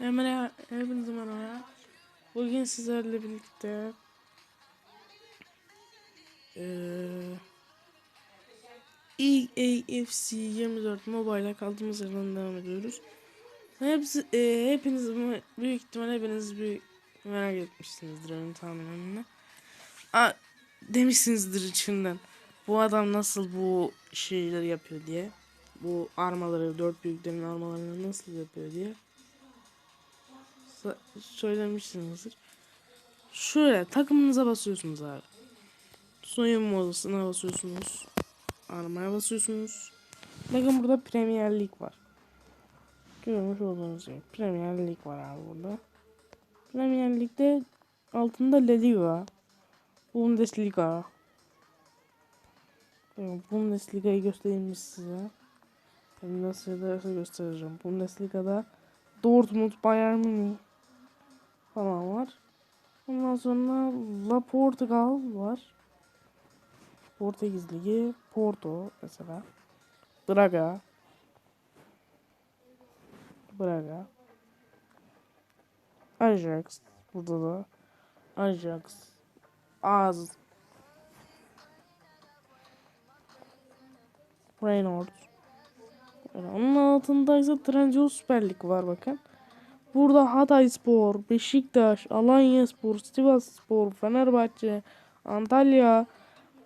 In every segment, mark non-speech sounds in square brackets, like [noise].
Hemen hepinize merhaba. Bugün sizlerle birlikte eee EAFC 24 Mobile'a kaldığımız yerden devam ediyoruz. Hepsi, eee hepiniz büyük ihtimal hepiniz büyük merak etmişsinizdir onun tahminimle. Aa, demişsinizdir içinden. Bu adam nasıl bu şeyleri yapıyor diye. Bu armaları, dört büyüklerin armalarını nasıl yapıyor diye söylemişsinizdir. Şöyle takımınıza basıyorsunuz abi. Soyunma odasına basıyorsunuz. Armaya basıyorsunuz. Bakın burada Premier Lig var. Görmüş olduğunuz gibi Premier Lig var abi burada. Premier Lig'de altında La Liga, Bundesliga. Bundesliga'yı göstereyim size? Nasıl nasıl göstereceğim. Bundesliga'da Dortmund, Bayern Münih falan var. Ondan sonra La Portugal var. Portekiz Ligi, Porto mesela. Braga. Braga. Ajax. Burada da. Ajax. Az. Reynolds. Onun altında ise Trendyol Süper Lig var bakın. Burada Hatayspor, Beşiktaş, Alanyaspor, Sivasspor, Fenerbahçe, Antalya,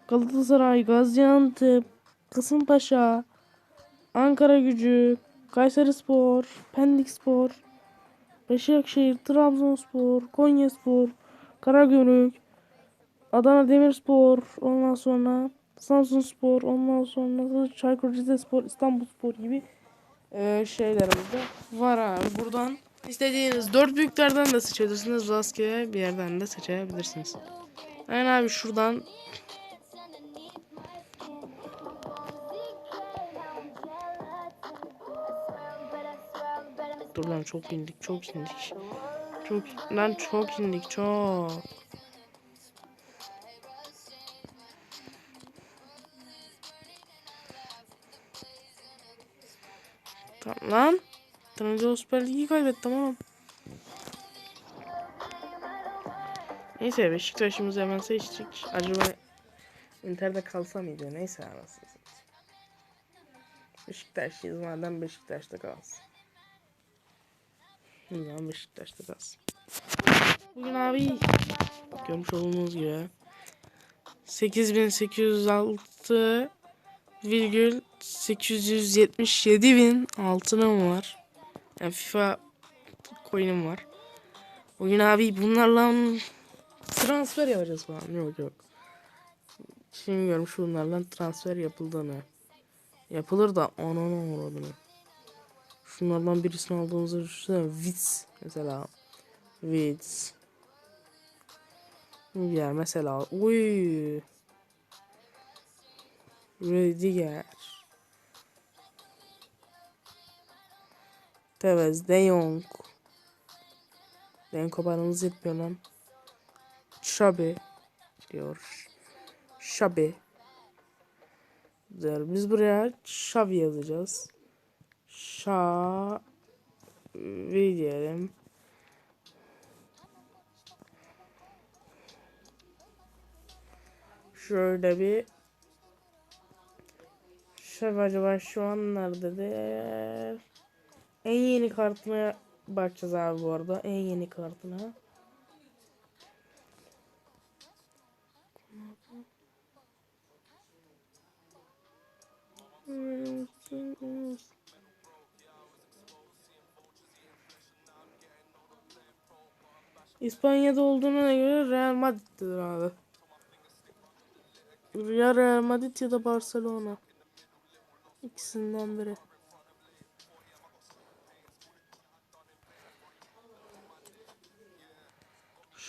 Galatasaray, Gaziantep, Kasımpaşa, Ankara Gücü, Kayserispor, Pendikspor, Başakşehir, Trabzonspor, Konyaspor, Karagümrük, Adana Demirspor, ondan sonra Samsunspor, ondan sonra Çaykur Rizespor, İstanbulspor gibi eee şeylerimiz de var abi. Buradan istediğiniz dört büyüklerden de seçebilirsiniz. Rastgele bir yerden de seçebilirsiniz. Yani abi şuradan Dur lan çok indik çok indik. Çok lan çok indik çok. Tamam lan. Trabzon Süper Lig'i kaybettim tamam. Neyse Beşiktaş'ımızı hemen seçtik. Acaba Inter'de kalsa mıydı? Neyse anasını. Beşiktaşlıyız madem Beşiktaş'ta kalsın. Zaman Beşiktaş'ta kalsın. Bugün abi görmüş olduğunuz gibi 8806 virgül 877 bin altınım var. Yani FIFA coin'im var. Bugün abi bunlarla transfer yapacağız falan. Yok yok. Şimdi görmüş bunlarla transfer yapıldığını. Yapılır da ananı uğradığını. Şunlardan birisini aldığımızda düşünsene. Wits mesela. Wits. Ya mesela. Uy. Rüdiger. Tevez, De Jong. Jong paramız yetmiyor lan. Şabi diyor. Şabi. Güzel. Biz buraya Şavi yazacağız. Şavi diyelim. Şöyle bir Şavi acaba şu an nerededir? En yeni kartına bakacağız abi bu arada. En yeni kartına. İspanya'da olduğuna göre Real Madrid'dir abi. Ya Real Madrid ya da Barcelona. İkisinden biri.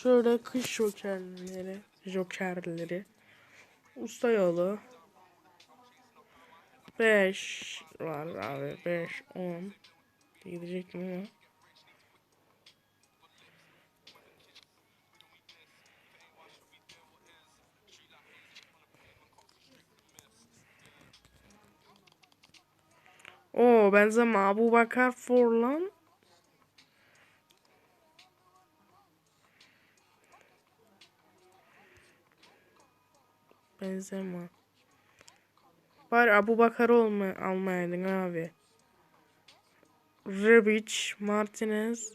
Şöyle kış jokerleri, jokerleri. Usta yolu. 5 var abi 5 10 gidecek mi ama Oo Benzema Abu Bakar Forlan Benzema. Bari Abu Bakar olma, almayaydın abi. Rebic, Martinez,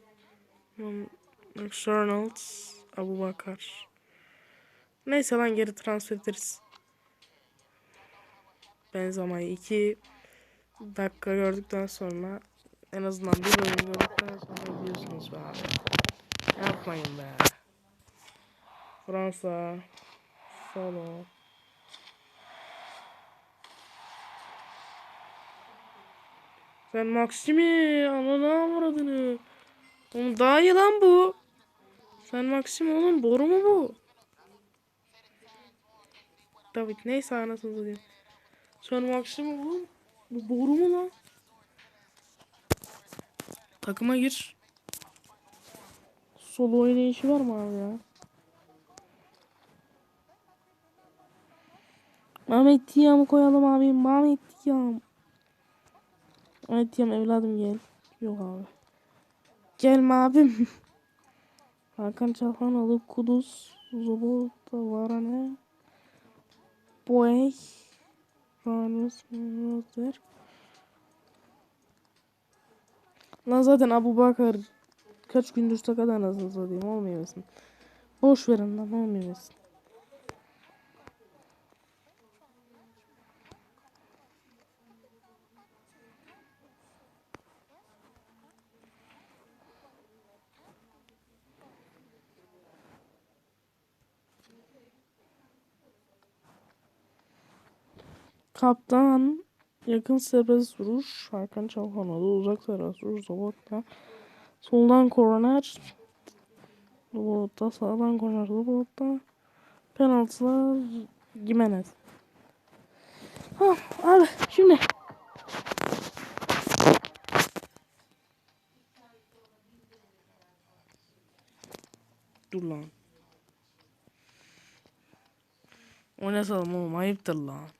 McDonald, Abu Bakar. Neyse lan geri transfer ederiz. Benzema'yı 2 dakika gördükten sonra en azından bir bölüm gördükten sonra biliyorsunuz be abi. Yapmayın be. Fransa. Solo. Sen Maximi ananı avradını. Oğlum daha iyi lan bu. Sen Maxim oğlum boru mu bu? David neyse anasını satayım. Sen Maxim oğlum. Bu boru mu lan? Takıma gir. Solo oynayışı var mı abi ya? Mehmet Tiyam'ı koyalım abi. Mehmet Tiyam. Mehmet Tiyam evladım gel. Yok abi. Gelme abim. [laughs] Hakan Çalhanoğlu, Kuduz, Zobota, Varane, Boey, Ramiz, Rozer. Lan zaten Abu Bakar kaç gündür sakat anasını satayım olmuyorsun. Boş verin lan olmuyorsun. Kaptan yakın serbest vuruş. Hakan Çalhanoğlu uzak serbest vuruş. Zabotta. Soldan korner. Zabotta sağdan korner. Zabotta. Penaltılar. Gimenez. Ha abi şimdi. Dur lan. Oynatalım oğlum ayıptır lan.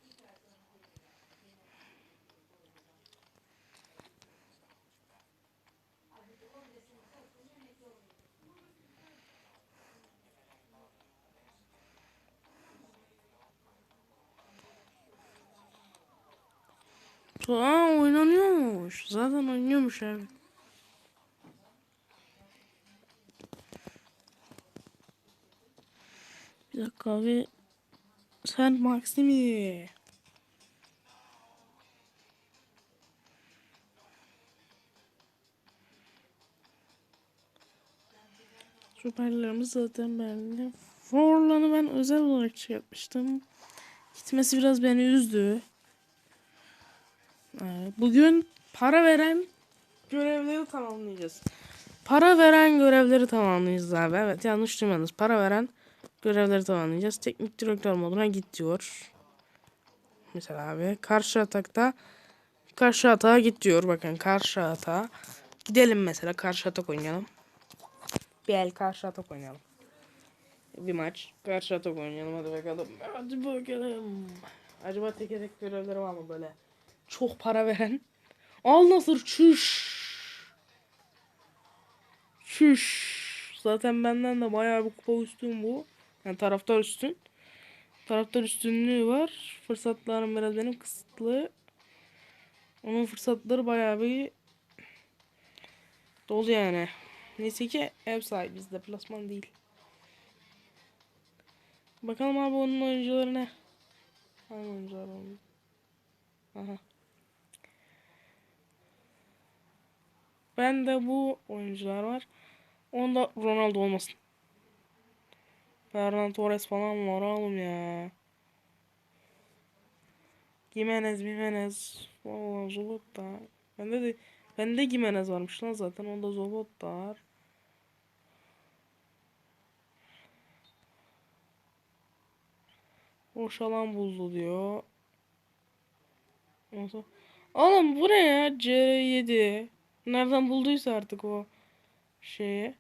Aa oynanıyormuş. Zaten oynuyormuş abi. Bir dakika abi. Sen Maximi. Süperlerimiz zaten belli. Forlan'ı ben özel olarak şey yapmıştım. Gitmesi biraz beni üzdü. Bugün para veren görevleri tamamlayacağız. Para veren görevleri tamamlayacağız abi. Evet yanlış duymadınız. Para veren görevleri tamamlayacağız. Teknik direktör moduna git diyor. Mesela abi karşı atakta karşı atağa git diyor. Bakın karşı atağa. Gidelim mesela karşı atak oynayalım. Bir el karşı atak oynayalım. Bir maç karşı atak oynayalım hadi bakalım. Hadi bakalım. Acaba tek tek görevleri var mı böyle? Çok para veren. Al Nasır çüş. Çüş. Zaten benden de bayağı bir kupa üstün bu. Yani taraftar üstün. Taraftar üstünlüğü var. Fırsatlarım biraz benim kısıtlı. Onun fırsatları bayağı bir dolu yani. Neyse ki ev sahibi bizde plasman değil. Bakalım abi onun oyuncuları ne? Hangi oyuncular oldu? Aha. Ben de bu oyuncular var. Onda Ronaldo olmasın. Ferran Torres falan var oğlum ya. Jimenez, Jimenez. Valla Zobot da. Bende de bende Jimenez varmış lan zaten. Onda Zobot da var. Boş alan buzlu diyor. Oğlum bu ne ya? C7. Nereden bulduysa artık o şeyi.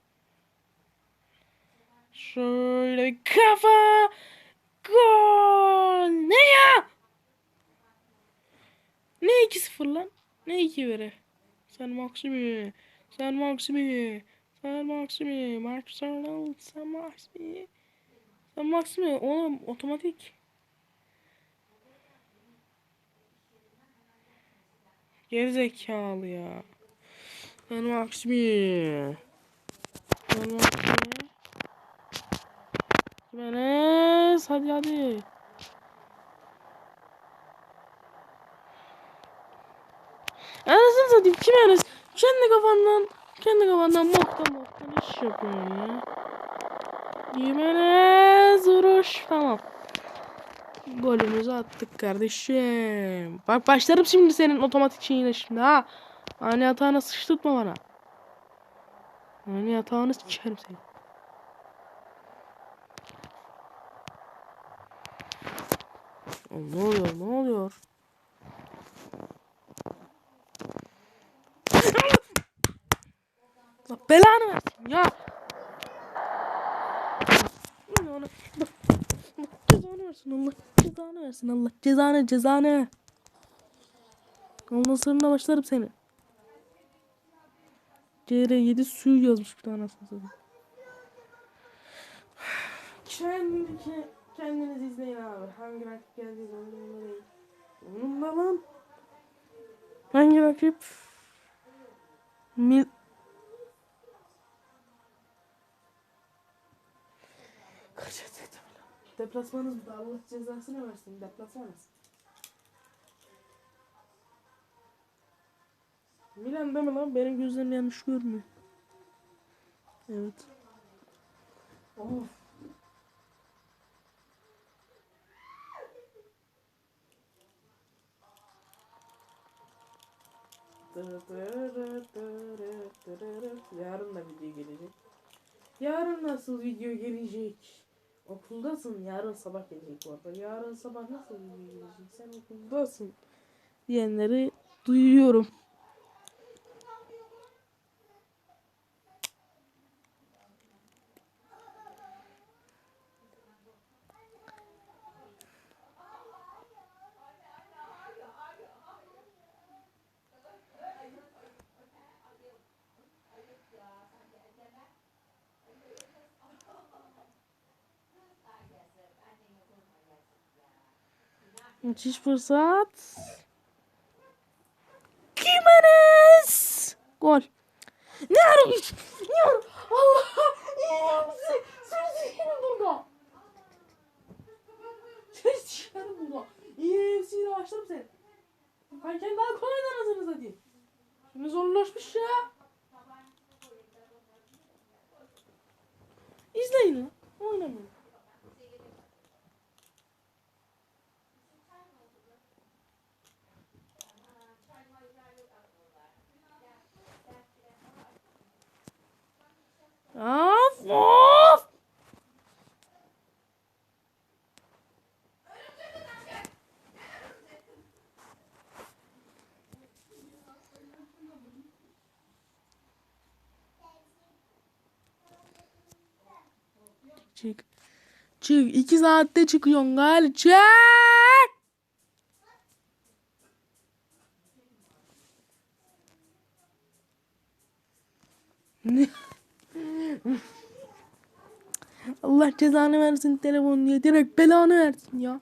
Şöyle kafa. Gol. Ne ya? Ne 2-0 lan? Ne 2 vere? Sen Maximi. Sen Maximi. Sen Maximi. Marcus Arnold. Sen Maximi. Sen Maximi. Oğlum otomatik. Gerizekalı ya. Benim aksimi. Benim aksimi. Menes hadi hadi. Anasını satayım kim Enes? Kendi kafandan kendi kafandan moktan moktan iş yapıyorsun ya. Jimenez vuruş tamam. Golümüzü attık kardeşim. Bak başlarım şimdi senin otomatik şeyine şimdi ha. Ani hatağına sıçtırtma bana. Ani hatağını sikerim seni. Oğlum ne oluyor ne oluyor? [coughs] Allah belanı versin ya. Allah cezanı versin Allah cezanı versin Allah cezanı cezanı. Ondan sonra başlarım seni. CR7 suyu yazmış bir tane aslında. Kendinizi, kendiniz izleyin abi. Hangi rakip geldiği umurumda değil. Umurumda lan. Hangi rakip? Mil... Kaç ettim lan. Deplasmanız Allah cezasını versin. Deplasmanız. Milan deme lan benim gözlerim yanlış görmüyor. Evet. Of. Yarın da video gelecek. Yarın nasıl video gelecek? Okuldasın. Yarın sabah gelecek bu arada. Yarın sabah nasıl video gelecek? Sen okuldasın. Diyenleri duyuyorum. Müthiş fırsat. Jimenez. Gol. Ne arıyorsun? Ne arıyorsun? Allah! Ya sen, sen sikerim burada. Sen sikerim burada. EFC'yle başlarım seni. Kanken daha kolaydan hazırız hadi. Şimdi zorlaşmış ya. İzleyin lan. Oynamayın. Of of. Çık. Çık. iki saatte çıkıyorsun gali. Çık. Allah cezanı versin telefon diye direkt belanı versin ya.